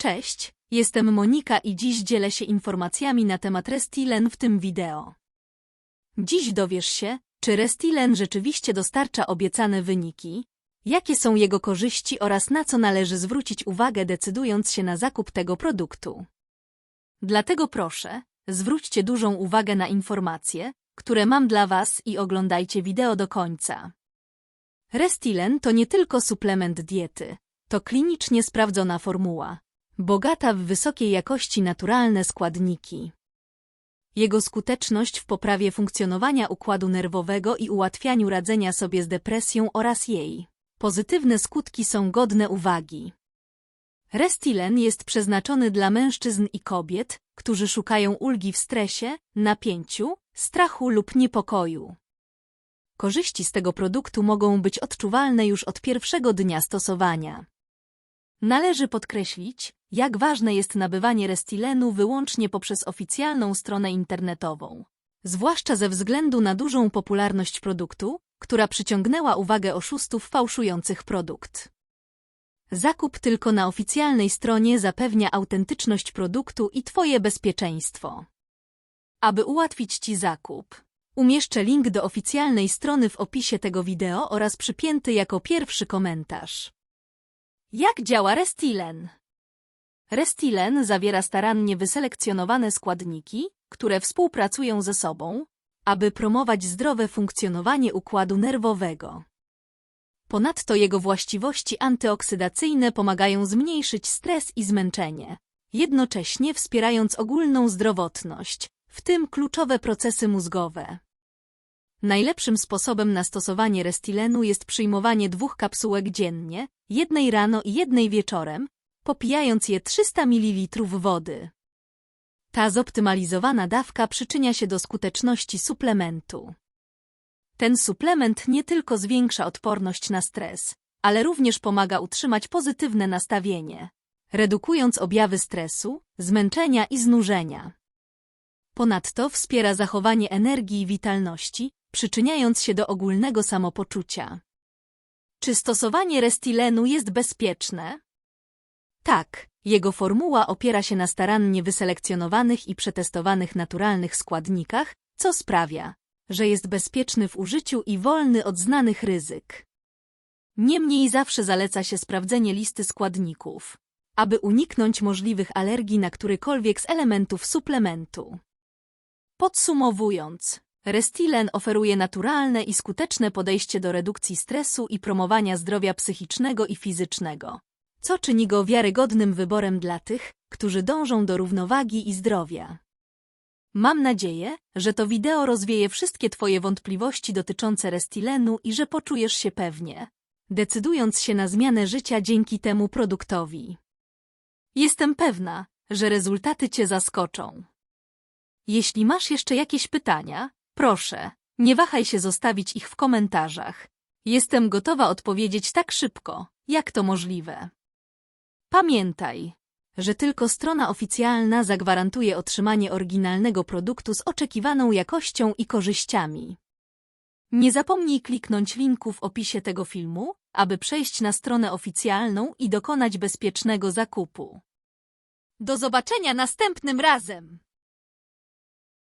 Cześć, jestem Monika i dziś dzielę się informacjami na temat Restilen w tym wideo. Dziś dowiesz się, czy Restilen rzeczywiście dostarcza obiecane wyniki, jakie są jego korzyści oraz na co należy zwrócić uwagę decydując się na zakup tego produktu. Dlatego proszę, zwróćcie dużą uwagę na informacje, które mam dla Was i oglądajcie wideo do końca. Restilen to nie tylko suplement diety, to klinicznie sprawdzona formuła, bogata w wysokiej jakości naturalne składniki. Jego skuteczność w poprawie funkcjonowania układu nerwowego i ułatwianiu radzenia sobie z depresją oraz jej pozytywne skutki są godne uwagi. Restilen jest przeznaczony dla mężczyzn i kobiet, którzy szukają ulgi w stresie, napięciu, strachu lub niepokoju. Korzyści z tego produktu mogą być odczuwalne już od pierwszego dnia stosowania. Należy podkreślić, jak ważne jest nabywanie Restilenu wyłącznie poprzez oficjalną stronę internetową. Zwłaszcza ze względu na dużą popularność produktu, która przyciągnęła uwagę oszustów fałszujących produkt. Zakup tylko na oficjalnej stronie zapewnia autentyczność produktu i Twoje bezpieczeństwo. Aby ułatwić Ci zakup, umieszczę link do oficjalnej strony w opisie tego wideo oraz przypięty jako pierwszy komentarz. Jak działa Restilen? Restilen zawiera starannie wyselekcjonowane składniki, które współpracują ze sobą, aby promować zdrowe funkcjonowanie układu nerwowego. Ponadto jego właściwości antyoksydacyjne pomagają zmniejszyć stres i zmęczenie, jednocześnie wspierając ogólną zdrowotność, w tym kluczowe procesy mózgowe. Najlepszym sposobem na stosowanie Restilenu jest przyjmowanie dwóch kapsułek dziennie, jednej rano i jednej wieczorem, popijając je 300 ml wody. Ta zoptymalizowana dawka przyczynia się do skuteczności suplementu. Ten suplement nie tylko zwiększa odporność na stres, ale również pomaga utrzymać pozytywne nastawienie, redukując objawy stresu, zmęczenia i znużenia. Ponadto wspiera zachowanie energii i witalności, przyczyniając się do ogólnego samopoczucia. Czy stosowanie Restilenu jest bezpieczne? Tak, jego formuła opiera się na starannie wyselekcjonowanych i przetestowanych naturalnych składnikach, co sprawia, że jest bezpieczny w użyciu i wolny od znanych ryzyk. Niemniej zawsze zaleca się sprawdzenie listy składników, aby uniknąć możliwych alergii na którykolwiek z elementów suplementu. Podsumowując, Restilen oferuje naturalne i skuteczne podejście do redukcji stresu i promowania zdrowia psychicznego i fizycznego, co czyni go wiarygodnym wyborem dla tych, którzy dążą do równowagi i zdrowia. Mam nadzieję, że to wideo rozwieje wszystkie Twoje wątpliwości dotyczące Restilenu i że poczujesz się pewnie, decydując się na zmianę życia dzięki temu produktowi. Jestem pewna, że rezultaty Cię zaskoczą. Jeśli masz jeszcze jakieś pytania, proszę, nie wahaj się zostawić ich w komentarzach. Jestem gotowa odpowiedzieć tak szybko, jak to możliwe. Pamiętaj, że tylko strona oficjalna zagwarantuje otrzymanie oryginalnego produktu z oczekiwaną jakością i korzyściami. Nie zapomnij kliknąć linku w opisie tego filmu, aby przejść na stronę oficjalną i dokonać bezpiecznego zakupu. Do zobaczenia następnym razem!